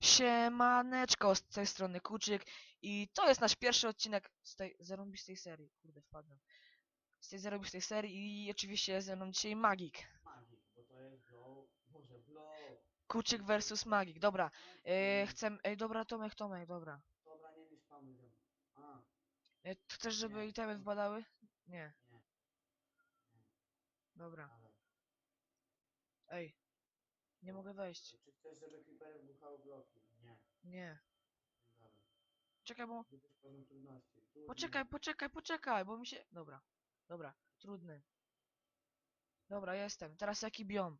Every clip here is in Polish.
Siemaneczko, z tej strony Kuczyk i to jest nasz pierwszy odcinek z tej zarąbistej serii. Kurde, wpadłem. Z tej zarąbistej serii i oczywiście ze mną dzisiaj Magik. Magik, bo to jest blow, może blow. Kuczyk versus Magik, dobra. E, chcę... Ej, dobra, Tomek, Tomek, dobra. Dobra, nie pan mówią. A, E, chcesz, żeby Nie. itemy wpadały? Nie. nie, Dobra. Ej. Nie mogę wejść. Czy chcesz, żeby creepery wybuchały bloki? Nie. Nie. Dobra. Czekaj, bo... Trudności. Trudny. Poczekaj, poczekaj, poczekaj, bo mi się... Dobra. Dobra, trudny. Dobra, jestem. Teraz jaki biom?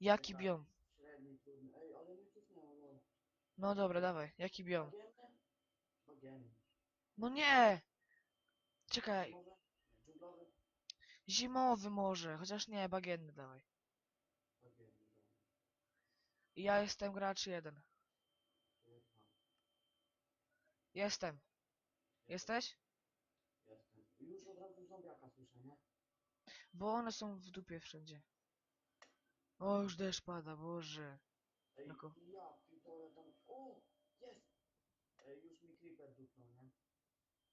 Jaki Czekaj. biom? Średni, trudny. Ej, ale nie cisnęło, no. No dobra, dawaj. Jaki biom? Bagienny? Bagienny. No nie! Czekaj, Może? Dżunglowy? zimowy może, chociaż nie, bagienny dawaj. Ja jestem gracz jeden. Jestem. Jesteś? Jestem. Już od razu zombiaka słyszę, nie? Bo one są w dupie wszędzie. O, już deszcz pada, boże. Ej, Jako- ja pitole tam... O! Jest! Ej, już mi creeper dupnął, nie?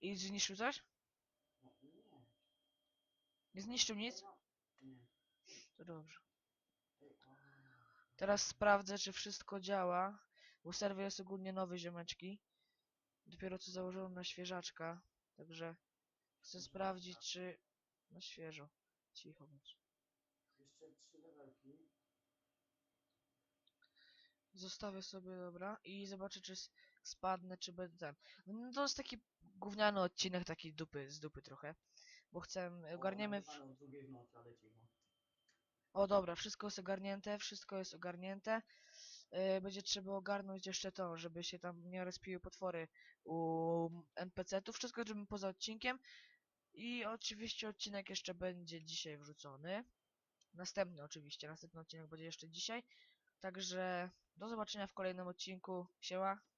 I zniszczył coś? No, nie. Nie zniszczył nic? Nie. To dobrze. Ej, a. Teraz sprawdzę, czy wszystko działa. Bo serwer jest ogólnie nowy, ziomeczki. Dopiero co założyłem na świeżaczka. Także chcę sprawdzić, czy... Na świeżo. Cicho bądź. Jeszcze trzy levelki. Zostawię sobie, dobra, i zobaczę, czy spadnę, czy będę ten. No to jest taki gówniany odcinek, taki dupy, z dupy trochę. Bo chcę, ogarniemy... W... O, dobra, wszystko jest ogarnięte, wszystko jest ogarnięte. Yy, będzie trzeba ogarnąć jeszcze to, żeby się tam nie respiły potwory u NPC-ów. Wszystko zrobimy poza odcinkiem. I oczywiście odcinek jeszcze będzie dzisiaj wrzucony. Następny oczywiście, następny odcinek będzie jeszcze dzisiaj. Także do zobaczenia w kolejnym odcinku. Siema.